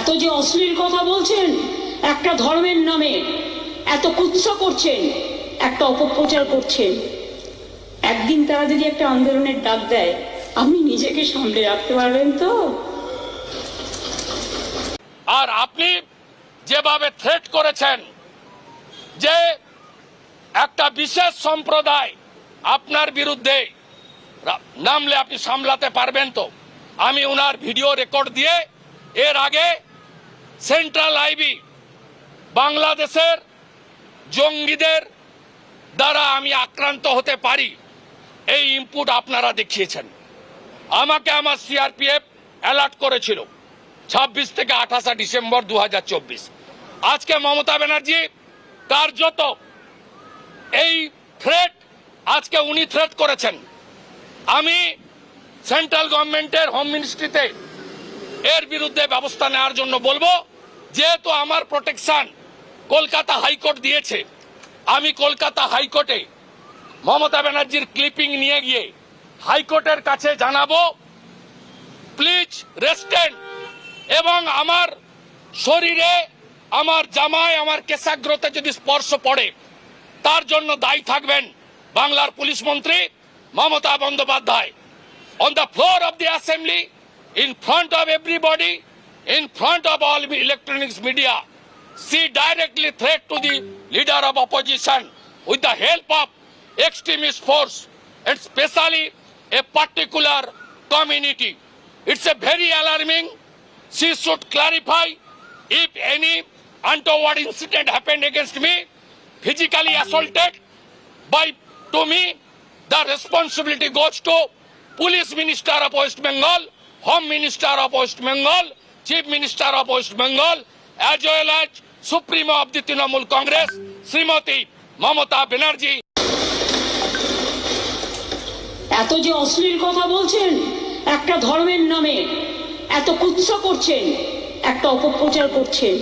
এত যে অশ্লীল কথা বলছেন, একটা ধর্মের নামে, এত কুৎসা করছেন, একটা অপপ্রচার করছেন। একদিন তারা যদি একটা আন্দোলনের ডাক দেয় আপনি নিজেকে সামলে রাখতে পারবেন তো? আর আপনি যেভাবে থ্রেট করেছেন, যে একটা বিশেষ সম্প্রদায় আপনার বিরুদ্ধে নামলে আপনি সামলাতে পারবেন তো? আমি ওনার ভিডিও রেকর্ড দিয়ে, এর আগে সেন্ট্রাল আইবি, বাংলাদেশের জঙ্গিদের দ্বারা আমি আক্রান্ত হতে পারি। এই ইনপুট আপনারা দেখিয়েছেন। আমাকে আমার সিআরপিএফ অ্যালার্ট করেছিল ছাব্বিশ থেকে আঠাশা ডিসেম্বর দু হাজার চব্বিশ। আজকে মমতা ব্যানার্জি কার্যত এই থ্রেট আজকে উনি থ্রেট করেছেন। আমি সেন্ট্রাল গভর্নমেন্টের হোম মিনিস্ট্রিতে এর বিরুদ্ধে ব্যবস্থা নেওয়ার জন্য বলব যেহেতু আমার প্রোটেকশন কলকাতা হাইকোর্ট দিয়েছে, আমি কলকাতা হাইকোর্টে মমতা ব্যানার্জির ক্লিপিং নিয়ে গিয়ে হাইকোর্টের কাছে জানাব প্লিজ রেস্টেন্ট এবং আমার শরীরে, আমার জামায়, আমার কেশাগ্রতে যদি স্পর্শ পড়ে, তার জন্য দায়ী থাকবেন বাংলার পুলিশ মন্ত্রী Mamata Bandyopadhyay. On the floor of the assembly in front of everybody in front of all electronics media she directly threat to the leader of opposition with the help of extremist force and especially a particular community it's a very alarming she should clarify if any untoward incident happened against me physically assaulted by to me the responsibility goes to police minister of west bengal home minister of west bengal chief minister of west bengal as well as supremo of the trinamool congress srimati mamata banerjee. এত যে অশ্লীল কথা বলছেন একটা ধর্মের নামে এত কুৎসা করছেন একটা অপপ্রচার করছেন।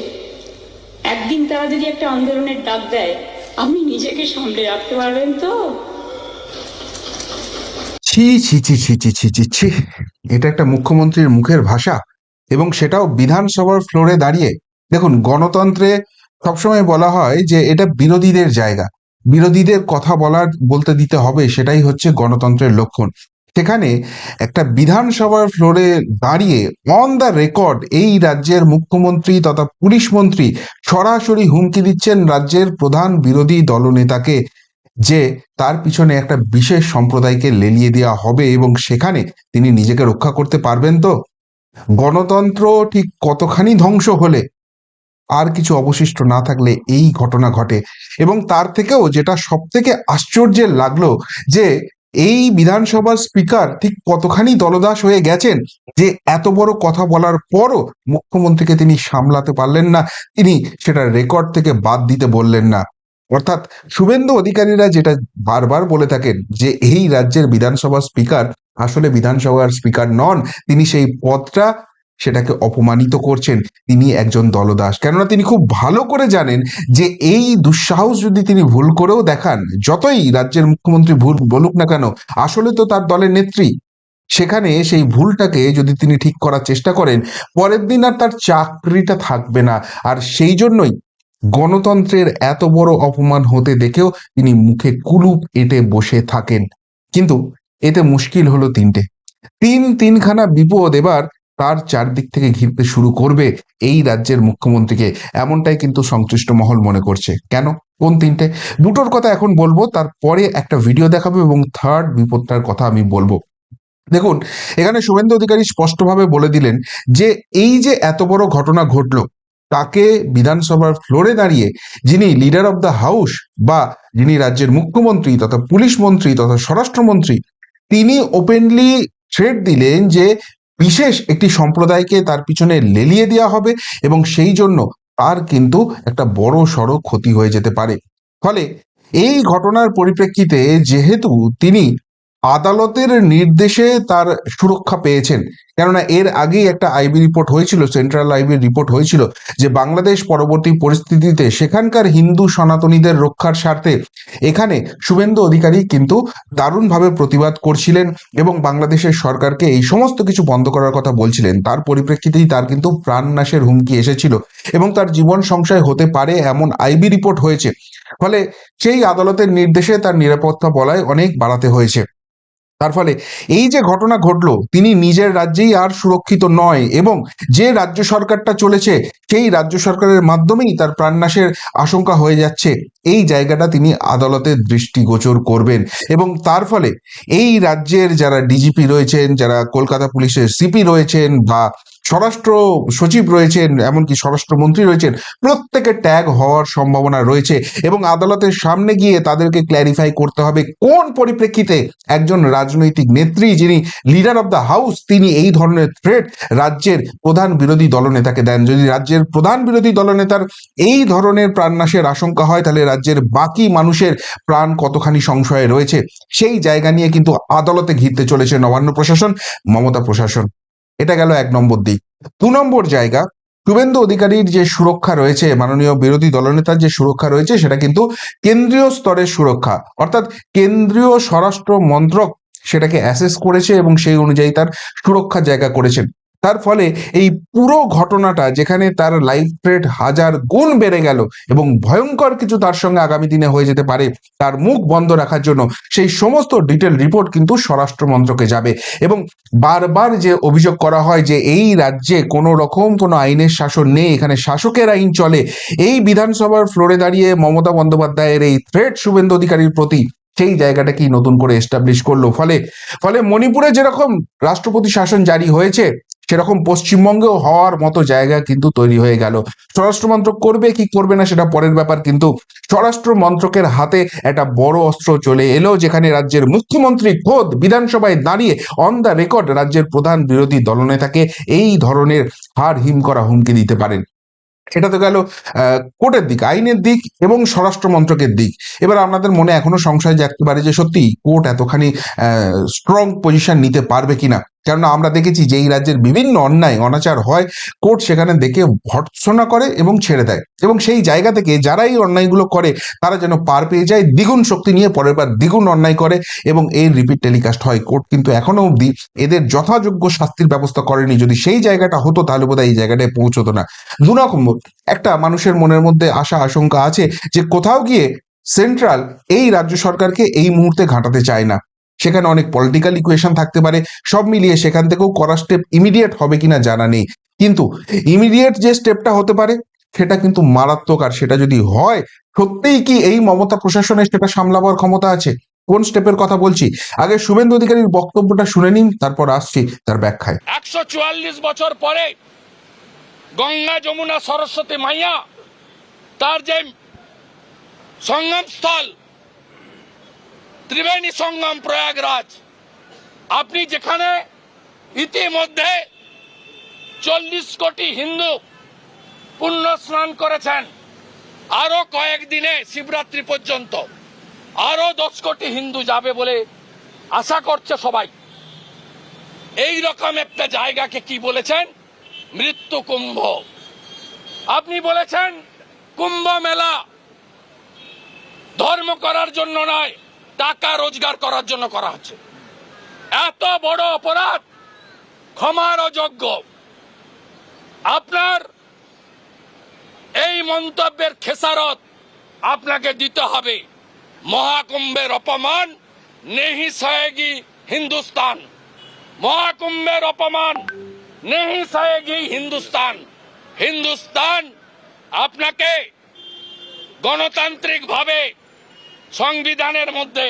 একদিন তারা যদি একটা আন্দোলনের ডাক দেয় আপনি নিজেকে সামলে রাখতে পারবেন তো? ছি ছি ছি ছি ছি ছি ছি ছি। এটা একটা মুখ্যমন্ত্রীর মুখের ভাষা। এবং সেটাও বিধানসভার ফ্লোরে দাঁড়িয়ে। দেখুন, গণতন্ত্রে সবসময় বলা হয় যে এটা বিরোধীদের জায়গা। বিরোধীদের কথা বলার, বলতে দিতে হবে, সেটাই হচ্ছে গণতন্ত্রের লক্ষণ। সেখানে একটা বিধানসভার ফ্লোরে দাঁড়িয়ে অন দ্য রেকর্ড এই রাজ্যের মুখ্যমন্ত্রী তথা পুলিশ মন্ত্রী সরাসরি হুমকি দিচ্ছেন রাজ্যের প্রধান বিরোধী দলনেতাকে যে তার পিছনে একটা বিশেষ সম্প্রদায়কে লেলিয়ে দেওয়া হবে এবং সেখানে তিনি নিজেকে রক্ষা করতে পারবেন তো? গণতন্ত্র ঠিক কতখানি ধ্বংস হলে আর কিছু অবশিষ্ট না থাকলে এই ঘটনা ঘটে। এবং তার থেকেও যেটা সব থেকে আশ্চর্যের লাগল যে এই বিধানসভার স্পিকার ঠিক কতখানি দলদাস হয়ে গেছেন যে এত বড় কথা বলার পরও মুখ্যমন্ত্রীকে তিনি সামলাতে পারলেন না, তিনি সেটা রেকর্ড থেকে বাদ দিতে বললেন না। অর্থাৎ শুভেন্দু অধিকারীরা যেটা বারবার বলে থাকেন যে এই রাজ্যের বিধানসভার স্পিকার আসলে বিধানসভার স্পিকার নন, তিনি সেই পদটা সেটাকে অপমানিত করছেন। তিনি একজন দলদাস। কেননা তিনি খুব ভালো করে জানেন যে এই দুঃসাহস যদি তিনি ভুল করেও দেখান, যতই রাজ্যের মুখ্যমন্ত্রী ভুল বলুক না কেন, আসলে তো তার দলের নেত্রী। সেখানে সেই ভুলটাকে যদি তিনি ঠিক করার চেষ্টা করেন, পরের দিন আর তার চাকরিটা থাকবে না। আর সেই জন্যই গণতন্ত্রের এত বড় অপমান হতে দেখেও তিনি মুখে কুলুপ এঁটে বসে থাকেন। কিন্তু এতে মুশকিল হলো তিনটে। তিন তিনখানা বিপদ এবার তার চারদিক থেকে ঘিরতে শুরু করবে এই রাজ্যের মুখ্যমন্ত্রীকে। এমনটাই কিন্তু সংশ্লিষ্ট মহল মনে করছে। কেন? কোন তিনটে? দুটোর কথা এখন বলব, তারপরে একটা ভিডিও দেখাবো এবং থার্ড বিপদটার কথা আমি বলব। দেখুন, এখানে শুভেন্দু অধিকারী স্পষ্টভাবে বলে দিলেন যে এই যে এত বড় ঘটনা ঘটলো, তাকে বিধানসভার ফ্লোরে দাঁড়িয়ে যিনি লিডার অব দ্য হাউস বা যিনি রাজ্যের মুখ্যমন্ত্রী তথা পুলিশ মন্ত্রী তথা স্বরাষ্ট্রমন্ত্রী তিনি ওপেনলি থ্রেড দিলেন যে বিশেষ একটি সম্প্রদায়কে তার পিছনে লেলিয়ে দেওয়া হবে এবং সেই জন্য তার কিন্তু একটা বড় সড়ো ক্ষতি হয়ে যেতে পারে। ফলে এই ঘটনার পরিপ্রেক্ষিতে যেহেতু তিনি আদালতের নির্দেশে তার সুরক্ষা পেয়েছেন। কেননা এর আগেই একটা আইবি রিপোর্ট হয়েছিল, সেন্ট্রাল আইবি রিপোর্ট হয়েছিল যে বাংলাদেশ পরবর্তী পরিস্থিতিতে সেখানকার হিন্দু সনাতনীদের রক্ষার স্বার্থে এখানে শুভেন্দু অধিকারী কিন্তু দারুণভাবে প্রতিবাদ করছিলেন এবং বাংলাদেশের সরকারকে এই সমস্ত কিছু বন্ধ করার কথা বলছিলেন। তার পরিপ্রেক্ষিতেই তার কিন্তু প্রাণনাশের হুমকি এসেছিল এবং তার জীবন সংশয় হতে পারে এমন আইবি রিপোর্ট হয়েছে। ফলে সেই আদালতের নির্দেশে তার নিরাপত্তা বলায় অনেক বাড়াতে হয়েছে। তার ফলে এই যে ঘটনা ঘটলো, তিনি নিজের রাজ্যেই আর সুরক্ষিত নয় এবং যে রাজ্য সরকারটা চলেছে, সেই রাজ্য সরকারের মাধ্যমেই তার প্রাণনাশের আশঙ্কা হয়ে যাচ্ছে। এই জায়গাটা তিনি আদালতের দৃষ্টিগোচর করবেন এবং তার ফলে এই রাজ্যের যারা ডিজিপি রয়েছেন, যারা কলকাতা পুলিশের সিপি রয়েছেন বা স্বরাষ্ট্র সচিব রয়েছেন, এমনকি স্বরাষ্ট্রমন্ত্রী রয়েছেন, প্রত্যেকে ট্যাগ হওয়ার সম্ভাবনা রয়েছে এবং আদালতের সামনে গিয়ে তাদেরকে ক্ল্যারিফাই করতে হবে কোন পরিপ্রেক্ষিতে একজন রাজনৈতিক নেত্রী যিনি লিডার অফ দ্য হাউস তিনি এই ধরনের থ্রেট রাজ্যের প্রধান বিরোধী দলনেতাকে দেন। যদি রাজ্যের প্রধান বিরোধী দলনেতার এই ধরনের প্রাণনাশের আশঙ্কা হয়, তাহলে রাজ্যের বাকি মানুষের প্রাণ কতখানি সংশয়ে রয়েছে, সেই জায়গা নিয়ে কিন্তু আদালতে ঘিরতে চলেছে নবান্ন প্রশাসন, মমতা প্রশাসন। এটা গেল এক নম্বর দিক। দু নম্বর জায়গা, শুভেন্দু অধিকারীর যে সুরক্ষা রয়েছে, মাননীয় বিরোধী দলনেতার যে সুরক্ষা রয়েছে, সেটা কিন্তু কেন্দ্রীয় স্তরের সুরক্ষা। অর্থাৎ কেন্দ্রীয় স্বরাষ্ট্র মন্ত্রক সেটাকে অ্যাসেস করেছে এবং সেই অনুযায়ী তার সুরক্ষার জায়গা করেছেন। তার ফলে এই পুরো ঘটনাটা যেখানে তার লাইফ থ্রেট হাজার গুণ বেড়ে গেল এবং ভয়ঙ্কর কিছু তার সঙ্গে আগামী দিনে হয়ে যেতে পারে, তার মুখ বন্ধ রাখার জন্য সেই সমস্ত ডিটেল রিপোর্ট কিন্তু স্বরাষ্ট্র মন্ত্রকে যাবে এবং বারবার যে অভিযোগ করা হয় যে এই রাজ্যে কোনো রকম কোনো আইনের শাসন নেই, এখানে শাসকের আইন চলে, এই বিধানসভার ফ্লোরে দাঁড়িয়ে মমতা বন্দ্যোপাধ্যায়ের এই থ্রেট শুভেন্দু অধিকারীর প্রতি সেই জায়গাটা কি নতুন করে এস্টাবলিশ করল? ফলে ফলে মণিপুরে যেরকম রাষ্ট্রপতি শাসন জারি হয়েছে সেরকম পশ্চিমবঙ্গেও হওয়ার মতো জায়গা কিন্তু তৈরি হয়ে গেল। স্বরাষ্ট্র মন্ত্রক করবে কি করবে না সেটা পরের ব্যাপার, কিন্তু স্বরাষ্ট্র মন্ত্রকের হাতে একটা বড় অস্ত্র চলে এলো, যেখানে রাজ্যের মুখ্যমন্ত্রী খোদ বিধানসভায় দাঁড়িয়ে অন দ্য রেকর্ড রাজ্যের প্রধান বিরোধী দলনেতাকে এই ধরনের হার হিম করা হুমকি দিতে পারেন। এটা তো গেল কোর্টের দিক, আইনের দিক এবং স্বরাষ্ট্র মন্ত্রকের দিক। এবার আপনাদের মনে এখনও সংশয় জাগতে পারে যে সত্যি কোর্ট এতখানি স্ট্রং পজিশন নিতে পারবে কিনা। কেননা আমরা দেখেছি যে এই রাজ্যের বিভিন্ন অন্যায়, অনাচার হয়, কোর্ট সেখানে দেখে ভর্ৎসনা করে এবং ছেড়ে দেয়। এবং সেই জায়গা থেকে যারা এই অন্যায়গুলো করে, তারা যেন পার পেয়ে যায়, দ্বিগুণ শক্তি নিয়ে পরের বার দ্বিগুণ অন্যায় করে এবং এর রিপিট টেলিকাস্ট হয়। কোর্ট কিন্তু এখনও অবধি এদের যথাযোগ্য শাস্তির ব্যবস্থা করেনি। যদি সেই জায়গাটা হতো, তাহলে বোধহয় এই জায়গাটায় পৌঁছতো না। দু নম্বর একটা মানুষের মনের মধ্যে আশা, আশঙ্কা আছে যে কোথাও গিয়ে সেন্ট্রাল এই রাজ্য সরকারকে এই মুহূর্তে ঘাটাতে চায় না। সেখানে অনেক পলিটিক্যাল ইকুয়েশন থাকতে পারে, সব মিলিয়ে সেখান থেকেও করা স্টেপ ইমিডিয়েট হবে কিনা জানা নেই। কিন্তু ইমিডিয়েট যে স্টেপটা হতে পারে, সেটা কিন্তু মারাত্মক আর সেটা যদি হয়, সত্যিই কি এই মমতা প্রশাসনের সেটা সামলাবার ক্ষমতা আছে? কোন স্টেপের কথা বলছি? আগে শুভেন্দু অধিকারীর বক্তব্যটা শুনে নিন, তারপর আসছি তার ব্যাখ্যায়। একশো চুয়াল্লিশ বছর পরে গঙ্গা যমুনা সরস্বতী মাইয়া তার যে সঙ্গম স্থল ত্রিবেণী সঙ্গম প্রয়াগরাজ। আপনি যেখানে ইতিমধ্যে চল্লিশ কোটি হিন্দু পুণ্য স্নান করেছেন, আরও কয়েকদিনে শিবরাত্রি পর্যন্ত, আরও দশ কোটি হিন্দু যাবে বলে আশা করছে সবাই। এই রকম একটা জায়গাকে কি বলেছেন? মৃত্যু কুম্ভ। আপনি বলেছেন, কুম্ভ মেলা ধর্ম করার জন্য নয় টাকা রোজগার করার জন্য করা হচ্ছে। এত বড় অপরাধ ক্ষমার অযোগ্য আপনার এই মন্তব্যের খেসারত আপনাকে দিতে হবে। মহাকুম্ভের অপমান, নেহি সহেগি হিন্দুস্তান। মহাকুম্ভের অপমান, নেহি সহেগি হিন্দুস্তান। হিন্দুস্তান আপনাকে গণতান্ত্রিক ভাবে সংবিধানের মধ্যে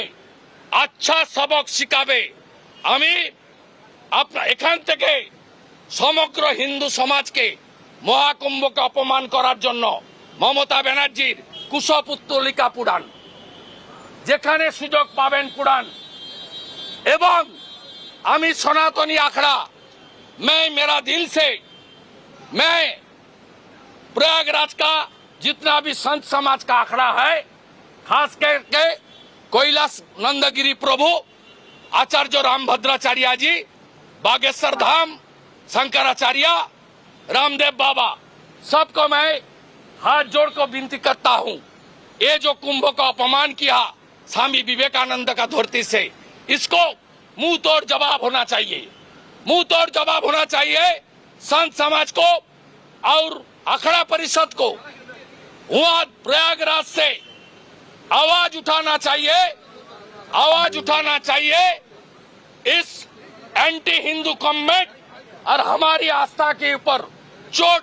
আচ্ছা সবক শিখাবে আমি আপনার এখান থেকে সমগ্র হিন্দু সমাজকে মহাকুম্ভকে অপমান করার জন্য মমতা ব্যানার্জির কুশপুত্তলিকা পুরাণ যেখানে সুযোগ পাবেন পুরাণ এবং আমি सनातनी आखड़ा मैं मेरा दिल से मैं प्रयागराज का जितना भी संत समाज का आखड़ा है खास करके कैलाश नंदगिरी प्रभु आचार्य राम भद्राचार्य जी, बागेश्वर धाम, शंकराचार्य, रामदेव बाबा, सबको मैं हाथ जोड़ को विनती करता हूँ। ये जो कुंभ को अपमान किया स्वामी विवेकानंद का धरती से, इसको मुँह तोड़ जवाब होना चाहिए। मुँह तोड़ जवाब होना चाहिए संत समाज को और अखड़ा परिषद को। हुआ प्रयागराज से आवाज उठाना चाहिए आवाज उठाना चाहिए इस एंटी हिंदू कमेंट और हमारी आस्था के ऊपर चोट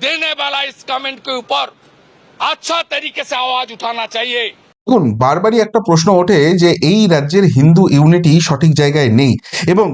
देने वाला इस कमेंट के ऊपर अच्छा तरीके से आवाज उठाना चाहिए দেখুন বারবারই একটা প্রশ্ন ওঠে যে এই রাজ্যের হিন্দু ইউনিটি সঠিক জায়গায় নেই এবং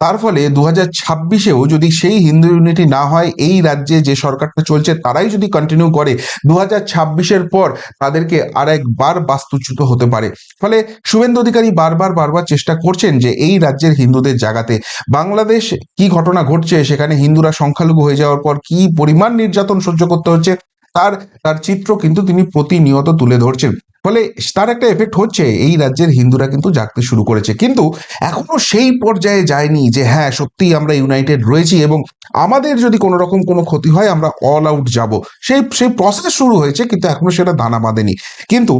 তার ফলে দু হাজার ছাব্বিশেও যদি সেই হিন্দু ইউনিটি না হয়, এই রাজ্যে যে সরকারটা চলছে তারাই যদি কন্টিনিউ করে দু হাজার ছাব্বিশের পর তাদেরকে আর একবার বাস্তুচ্যুত হতে পারে। ফলে শুভেন্দু অধিকারী বারবার বারবার চেষ্টা করছেন যে এই রাজ্যের হিন্দুদের জাগাতে। বাংলাদেশ কি ঘটনা ঘটছে, সেখানে হিন্দুরা সংখ্যালঘু হয়ে যাওয়ার পর কি পরিমাণ নির্যাতন সহ্য করতে হচ্ছে? তার তার চিত্র কিন্তু তিনি প্রতিনিয়ত তুলে ধরছেন। ফলে তার একটা এফেক্ট হচ্ছে, এই রাজ্যের হিন্দুরা কিন্তু জাগতে শুরু করেছে। কিন্তু এখনও সেই পর্যায়ে যায়নি যে হ্যাঁ সত্যিই আমরা ইউনাইটেড রয়েছি এবং আমাদের যদি কোনো রকম কোনো ক্ষতি হয়, আমরা অল আউট যাব। সেই সেই প্রসেস শুরু হয়েছে, কিন্তু এখনও সেটা দানা বাঁধেনি। কিন্তু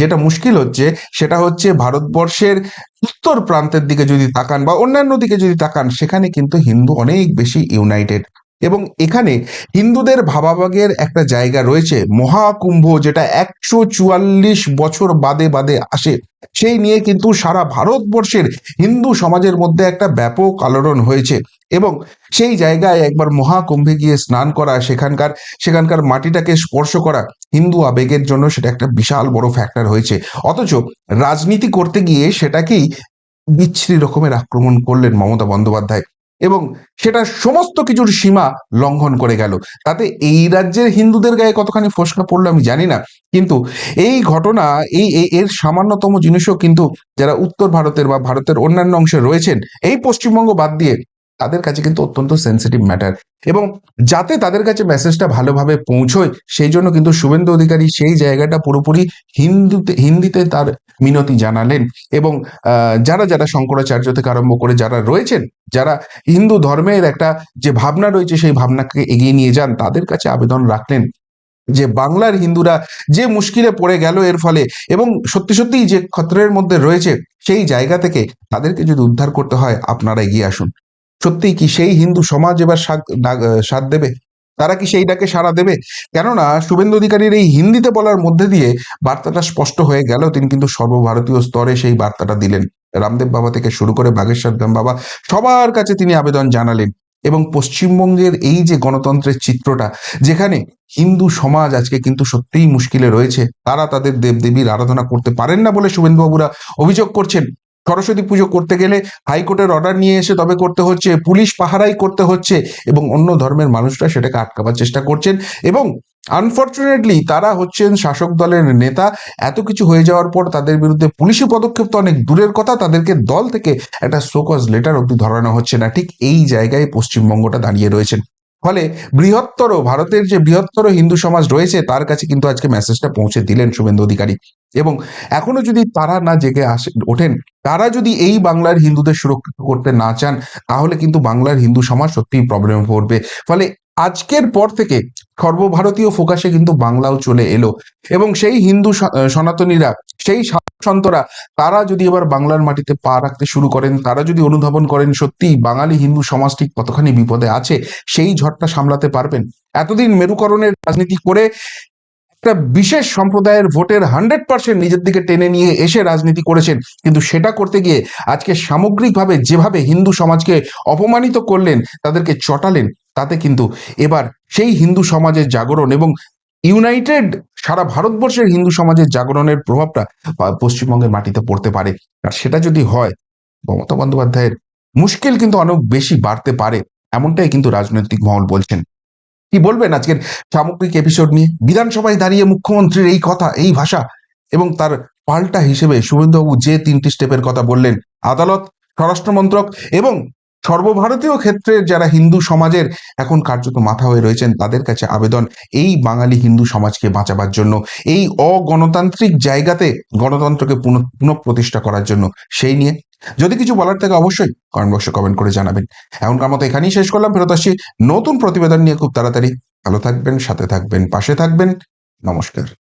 যেটা মুশকিল হচ্ছে, সেটা হচ্ছে ভারতবর্ষের উত্তর প্রান্তের দিকে যদি তাকান বা অন্যান্য দিকে যদি তাকান, সেখানে কিন্তু হিন্দু অনেক বেশি ইউনাইটেড এবং এখানে হিন্দুদের ভাবাভাগের একটা জায়গা রয়েছে। মহাকুম্ভ যেটা একশো চুয়াল্লিশ বছর বাদে বাদে আসে। সেই নিয়ে কিন্তু সারা ভারতবর্ষের হিন্দু সমাজের মধ্যে একটা ব্যাপক আলোড়ন হয়েছে এবং সেই জায়গায় একবার মহাকুম্ভে গিয়ে স্নান করা, সেখানকার সেখানকার মাটিটাকে স্পর্শ করা হিন্দু আবেগের জন্য সেটা একটা বিশাল বড় ফ্যাক্টর হয়েছে। অথচ রাজনীতি করতে গিয়ে সেটাকেই বিচ্ছিরি রকমের আক্রমণ করলেন মমতা বন্দ্যোপাধ্যায়। এবং সেটা সমস্ত কিছুর সীমা লঙ্ঘন করে গেল। তাতে এই রাজ্যের হিন্দুদের গায়ে কতখানি ফসকা পড়ল আমি জানি না, কিন্তু এই ঘটনা, এই এর সামান্যতম জিনিসও কিন্তু যারা উত্তর ভারতের বা ভারতের অন্যান্য অংশে রয়েছেন, এই পশ্চিমবঙ্গ বাদ দিয়ে তাদের কাছে কিন্তু অত্যন্ত সেন্সিটিভ ম্যাটার এবং যাতে তাদের কাছে মেসেজটা ভালোভাবে পৌঁছয়, সেই জন্য কিন্তু শুভেন্দু অধিকারী সেই জায়গাটা পুরোপুরি হিন্দুতে, হিন্দিতে তার মিনতি জানালেন। এবং যারা যারা শঙ্করাচার্য থেকে আরম্ভ করে যারা রয়েছেন, যারা হিন্দু ধর্মের একটা যে ভাবনা রয়েছে, সেই ভাবনাকে এগিয়ে নিয়ে যান, তাদের কাছে আবেদন রাখলেন যে বাংলার হিন্দুরা যে মুশকিলে পড়ে গেল এর ফলে এবং সত্যি সত্যিই যে খতরের মধ্যে রয়েছে, সেই জায়গা থেকে তাদেরকে যদি উদ্ধার করতে হয়, আপনারা এগিয়ে আসুন। সত্যিই কি সেই হিন্দু সমাজ এবার সাথ- দেবে? তারা কি সেই ডাকে সাড়া দেবে? কেননা শুভেন্দু অধিকারীর এই হিন্দিতে বলার মধ্যে দিয়ে বার্তাটা স্পষ্ট হয়ে গেল। তিনি কিন্তু সর্বভারতীয় স্তরে সেই বার্তাটা দিলেন। রামদেব বাবা থেকে শুরু করে বাগেশ্বর ধাম বাবা, সবার কাছে তিনি আবেদন জানালেন। এবং পশ্চিমবঙ্গের এই যে গণতন্ত্রের চিত্রটা, যেখানে হিন্দু সমাজ আজকে কিন্তু সত্যিই মুশকিলে রয়েছে, তারা তাদের দেবদেবীর আরাধনা করতে পারেন না বলে শুভেন্দুবাবুরা অভিযোগ করছেন। সরস্বতী পুজো করতে গেলে হাইকোর্টের অর্ডার নিয়ে এসে তবে করতে হচ্ছে, পুলিশ পাহারাই করতে হচ্ছে এবং অন্য ধর্মের মানুষরা সেটাকে আটকাবার চেষ্টা করছেন এবং আনফর্চুনেটলি তারা হচ্ছেন শাসক দলের নেতা। এত কিছু হয়ে যাওয়ার পর তাদের বিরুদ্ধে পুলিশি পদক্ষেপ তো অনেক দূরের কথা, তাদেরকে দল থেকে একটা শোকজ লেটার অব্দি ধরানো হচ্ছে না। ঠিক এই জায়গায় পশ্চিমবঙ্গটা দাঁড়িয়ে রয়েছেন ফলে বৃহত্তর ভারতের যে বৃহত্তর হিন্দু সমাজ রয়েছে, তার কাছে কিন্তু আজকে মেসেজটা পৌঁছে দিলেন শুভেন্দু অধিকারী। এবং এখনও যদি তারা না জেগে আসে, ওঠেন তারা যদি এই বাংলার হিন্দুদের সুরক্ষিত করতে না চান, তাহলে কিন্তু বাংলার হিন্দু সমাজ সত্যিই প্রবলেমে পড়বে। ফলে আজকের পর থেকে সর্বভারতীয় ফোকাসে কিন্তু বাংলাও চলে এলো এবং সেই হিন্দু সনাতনীরা, সেই সন্তরা, তারা যদি এবার বাংলার মাটিতে পা রাখতে শুরু করেন, তারা যদি অনুধাবন করেন সত্যিই বাঙালি হিন্দু সমাজ ঠিক কতখানি বিপদে আছে, সেই ঝড়টা সামলাতে পারবেন। এতদিন মেরুকরণের রাজনীতি করে একটা বিশেষ সম্প্রদায়ের ভোটের হান্ড্রেড পার্সেন্ট নিজের দিকে টেনে নিয়ে এসে রাজনীতি করেছেন। কিন্তু সেটা করতে গিয়ে আজকে সামগ্রিকভাবে যেভাবে হিন্দু সমাজকে অপমানিত করলেন, তাদেরকে চটালেন, তাতে কিন্তু এবার সেই হিন্দু সমাজের জাগরণ এবং ইউনাইটেড সারা ভারতবর্ষের হিন্দু সমাজের জাগরণের প্রভাবটা পশ্চিমবঙ্গের মাটিতে পড়তে পারে। আর সেটা যদি হয়, মমতা বন্দ্যোপাধ্যায়ের মুশকিল কিন্তু অনেক বেশি বাড়তে পারে, এমনটাই কিন্তু রাজনৈতিক মহল বলছেন। কি বলবেন আজকের সামগ্রিক এপিসোড নিয়ে? বিধানসভায় দাঁড়িয়ে মুখ্যমন্ত্রীর এই কথা, এই ভাষা এবং তার পাল্টা হিসেবে শুভেন্দুবাবু যে তিনটি স্টেপের কথা বললেন, আদালত স্বরাষ্ট্র মন্ত্রক এবং সর্বভারতীয় ক্ষেত্রে যারা হিন্দু সমাজের এখন কার্যত মাথা হয়ে রয়েছেন, তাদের কাছে আবেদন এই বাঙালি হিন্দু সমাজকে বাঁচাবার জন্য, এই অগণতান্ত্রিক জায়গাতে গণতন্ত্রকে পুনঃ, পুনঃপ্রতিষ্ঠা করার জন্য সেই নিয়ে। যদি কিছু বলার থাকে অবশ্যই কমেন্ট বক্সে কমেন্ট করে জানাবেন। এখনকার মতো এখানেই শেষ করলাম, ফেরত আসছি নতুন প্রতিবেদন নিয়ে খুব তাড়াতাড়ি। ভালো থাকবেন, সাথে থাকবেন, পাশে থাকবেন। নমস্কার।